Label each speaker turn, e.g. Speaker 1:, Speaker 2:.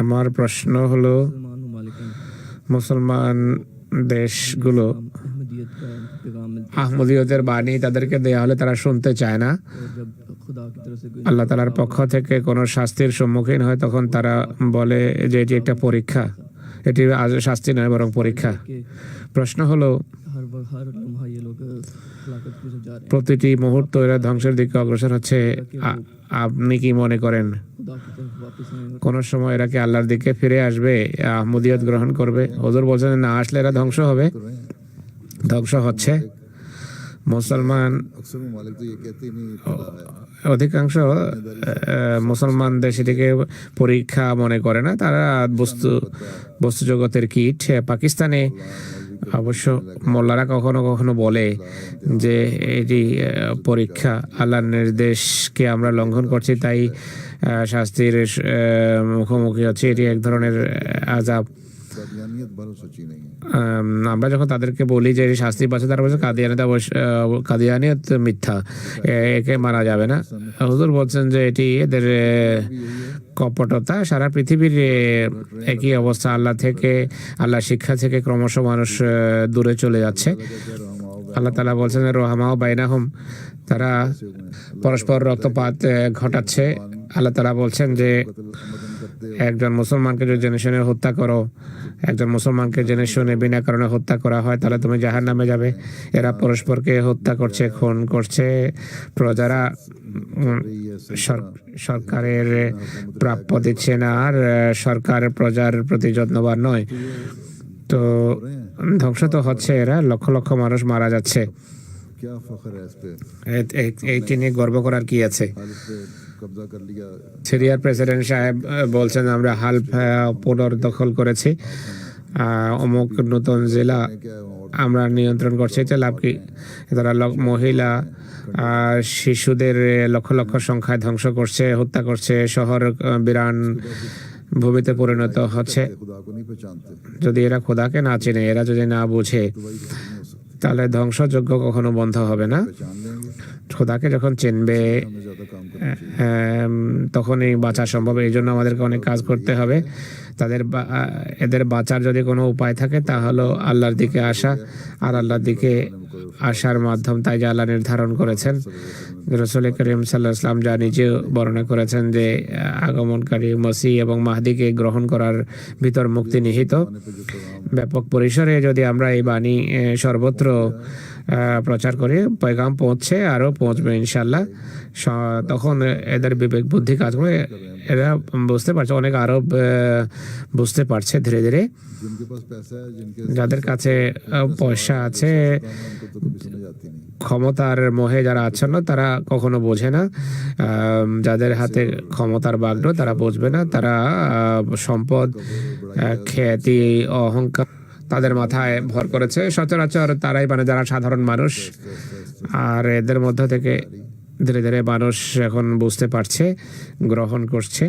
Speaker 1: আমার প্রশ্ন হলো, মুসলমান দেশগুলো আহমদীয়দের বাণী তাদেরকে দেয়া হলে তারা শুনতে চায় না। আল্লাহ তালার পক্ষ থেকে কোনো শাস্তির সম্মুখীন হয়, তখন তারা বলে যে এটি একটা পরীক্ষা। এটি শাস্তি নয়, বরং পরীক্ষা। প্রশ্ন হলো প্রতিটি মুহূর্ত এরা ধ্বংসের দিকে অগ্রসর হচ্ছে। আপনি কি মনে করেন? কোন সময় এরা কি আল্লাহর দিকে ফিরে আসবে, আহমদিয়ত গ্রহণ করবে? ওদের বলছেন, না, আসলে এরা ধ্বংস হবে। ধ্বংস হচ্ছে। মুসলমান, অধিকাংশ মুসলমান দেশ সেটিকে পরীক্ষা মনে করে না। তারা বস্তু বস্তু জগতের কীট পাকিস্তানে অবশ্য মোল্লারা কখনো কখনো বলে যে এটি পরীক্ষা, আল্লাহর নির্দেশকে আমরা লঙ্ঘন করছি, তাই শাস্তির মুখোমুখি হচ্ছে। এটি এক ধরনের আজাব আমরা যখন তাদেরকে বলি যে শাস্তি পাচ্ছে তারা বলছে কাদিয়ানিতা কাদিয়ানিয়ত মিথ্যা একে মারা যাবে না হুজুর বলছেন যে এটি এদের কপটতা সারা পৃথিবীর একই অবস্থা আল্লাহ থেকে আল্লাহ শিক্ষা থেকে ক্রমশ মানুষ э, দূরে চলে যাচ্ছে। আল্লাহ তালা বলছেন রোহামাও বাইনাহম। তারা পরস্পর রক্তপাত ঘটাচ্ছে। আল্লাহ তালা বলছেন যে একজন মুসলমানকে যদি জেনে হত্যা করো, একজন মুসলমানকে জেনে শুনে বিনা কারণে হত্যা করা হয়, তাহলে তুমি জাহার নামে যাবে। এরা পরস্পরকে হত্যা করছে, খুন করছে। প্রজারা সরকারের প্রাপ্য দিচ্ছে না, আর সরকার প্রজার প্রতি যত্নবান নয়। তো ধ্বংস তো হচ্ছে এরা, লক্ষ লক্ষ মানুষ মারা যাচ্ছে। এইটি নিয়ে গর্ব করার কি আছে? সিরিয়ার প্রেসিডেন্ট সাহেব বলছেন, আমরা হাল্প পুনর্দখল করেছি। অমুক নতুন জেলা আমরা নিয়ন্ত্রণ করছি। এটা লাভ কি? তারা মহিলা শিশুদের লক্ষ লক্ষ সংখ্যায় ধ্বংস করছে, হত্যা করছে। শহর বিরান ভূমিতে পরিণত হচ্ছে। যদি এরা খোদাকে না চেনে, এরা যদি না বুঝে, তাহলে ধ্বংসযোগ্য কখনো বন্ধ হবে না। খোদাকে যখন চিনবে তখনই বাঁচা সম্ভব। এই জন্য আমাদেরকে অনেক কাজ করতে হবে। তাদের এদের বাঁচার যদি কোনো উপায় থাকে তা হলো আল্লাহর দিকে আসা আর আল্লাহর দিকে আসার মাধ্যম তাই যে আল্লাহ নির্ধারণ করেছেন। রসুল করিম সাল্লাহ আসলাম যা নিজে বর্ণনা করেছেন যে, আগমনকারী মসি এবং মাহদিকে গ্রহণ করার ভিতর মুক্তি নিহিত। ব্যাপক পরিসরে যদি আমরা এই বাণী সর্বত্র প্রচার করে পয়গাম পৌঁছে আরও পৌঁছবে ইনশাল্লাহ তখন এদের বিবেক বুদ্ধি কাজ করে এরা বুঝতে পারছে, অনেক আরব বুঝতে পারছে ধীরে ধীরে। যাদের কাছে পয়সা আছে, ক্ষমতার মোহে যারা আচ্ছন্ন, তারা কখনো বোঝে না। যাদের হাতে ক্ষমতার বাগ্র তারা বুঝবে না। তারা সম্পদ খ্যাতি, অহংকার তাদের মাথায় ভর করেছে। সচরাচর তারাই মানে যারা সাধারণ মানুষ, আর এদের মধ্য থেকে ধীরে ধীরে মানুষ এখন বুঝতে পারছে, গ্রহণ করছে।